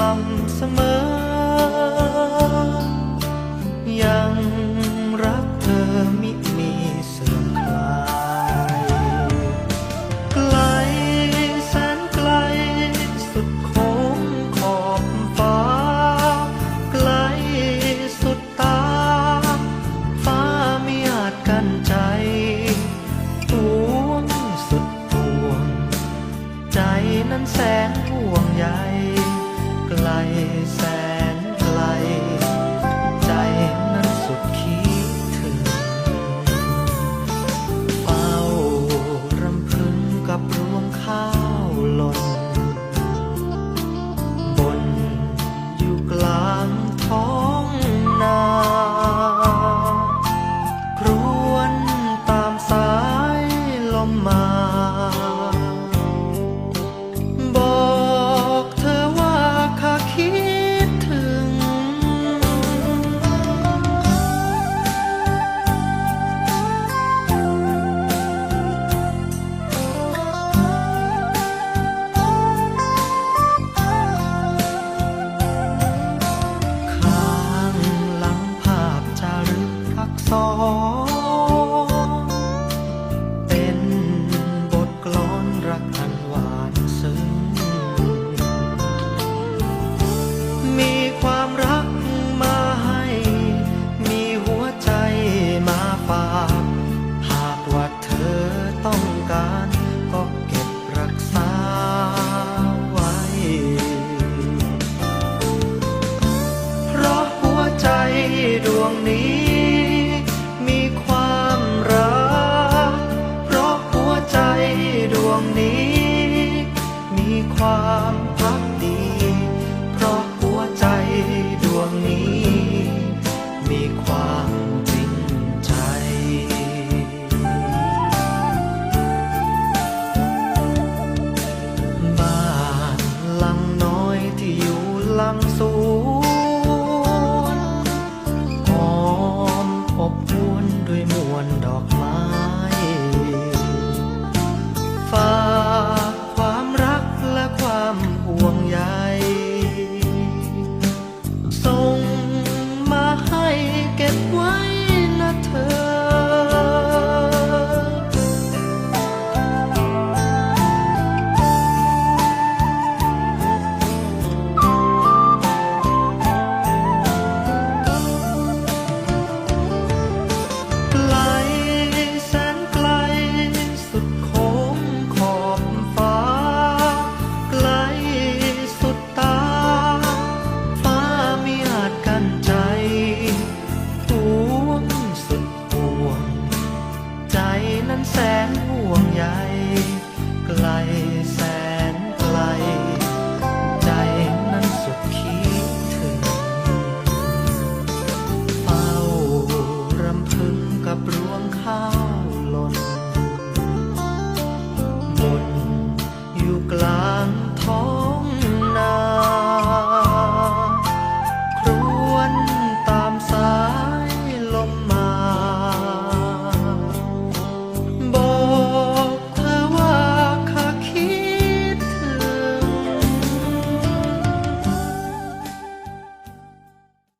ม่ำเสมอ ความพักดี เพราะหัวใจดวงนี้ มีความจริงใจ บ้านหลังน้อยที่อยู่หลังสุ